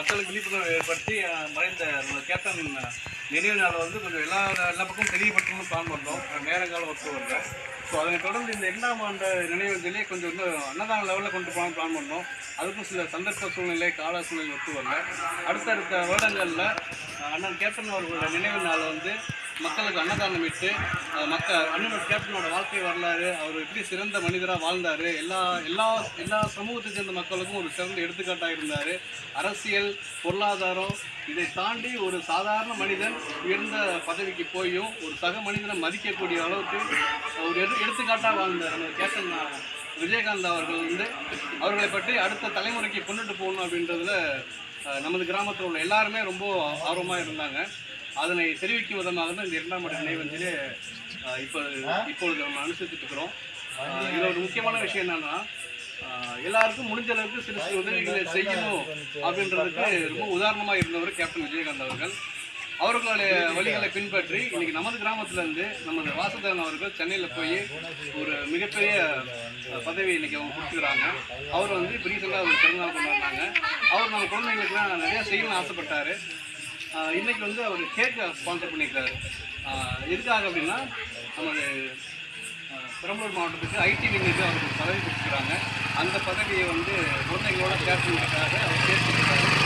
மக்களுக்கு விழிப்புணர்வு ஏற்படுத்தி மறைந்த கேப்டன் நினைவு நாளை வந்து கொஞ்சம் எல்லா எல்லா பக்கமும் தெரியப்படுத்தணும்னு பிளான் பண்ணோம் நேரங்காலம் ஒத்து வரல ஸோ அதனை தொடர்ந்து இந்த இரண்டாம் ஆண்டு நினைவஞ்சலியை கொஞ்சம் இன்னும் அன்னதான லெவலில் கொண்டு போகலாம்னு பிளான் பண்ணோம் அதுக்கும் சில சந்தர்ப்ப சூழ்நிலை கால சூழ்நிலை ஒத்து வரல அடுத்தடுத்த வருடங்களில் அண்ணன் கேப்டன் அவர்களோட நினைவு நாளை வந்து மக்களுக்கு அன்னதானம் இட்டு மக்கள் அண்ணனோட கேப்டனோட வாழ்க்கை வரலாறு அவர் எப்படி சிறந்த மனிதராக வாழ்ந்தார் எல்லா எல்லா எல்லா சமூகத்தை சேர்ந்த மக்களுக்கும் ஒரு சிறந்த எடுத்துக்காட்டாக இருந்தார். அரசியல் பொருளாதாரம் இதை தாண்டி ஒரு சாதாரண மனிதன் உயர்ந்த பதவிக்கு போயும் ஒரு சக மனிதனை மதிக்கக்கூடிய அளவுக்கு ஒரு எடு எடுத்துக்காட்டாக வாழ்ந்தார். நம்ம கேப்டன் விஜயகாந்த் அவர்கள் வந்து அவர்களை பற்றி அடுத்த தலைமுறைக்கு கொண்டுட்டு போகணும் அப்படின்றதுல நமது கிராமத்தில் உள்ள எல்லாருமே ரொம்ப ஆர்வமாக இருந்தாங்க. அதனை தெரிவிக்கும் விதமாக தான் இந்த இரண்டாம் ஆண்டு நினைவஞ்சலி இப்போ இப்பொழுது நம்ம அனுசரிச்சுட்டு இருக்கிறோம். இதுல ஒரு முக்கியமான விஷயம் என்னன்னா எல்லாருக்கும் முடிஞ்ச அளவுக்கு சிறு சிறு உதவிகளை செய்யணும் அப்படின்றதுக்கு ரொம்ப உதாரணமா இருந்தவர் கேப்டன் விஜயகாந்த் அவர்கள். அவர்களுடைய வழிகளை பின்பற்றி இன்னைக்கு நமது கிராமத்துல இருந்து நமது வாசுதேவன் அவர்கள் சென்னையில போய் ஒரு மிகப்பெரிய அஹ், பதவி இன்னைக்கு அவங்க கொடுத்துக்கிறாங்க. அவர் வந்து இப்போ ரீசெண்டாக ஒரு பிறந்தநாள் கொண்டாடினாங்க. அவர் நம்ம குழந்தைங்களுக்குலாம் நிறைய செய்யணும்னு ஆசைப்பட்டாரு. இன்றைக்கி வந்து அவர் கேக்கை ஸ்பான்சர் பண்ணியிருக்காரு. எதுக்காக அப்படின்னா நமது பெரம்பலூர் மாவட்டத்துக்கு ஐடி விங்குக்கு அவருக்கு பதவி கொடுத்துருக்காங்க. அந்த பதவியை வந்து குழந்தைங்களோட ஷேர் பண்ணுறதுக்காக அவர் கேட்டுருக்காரு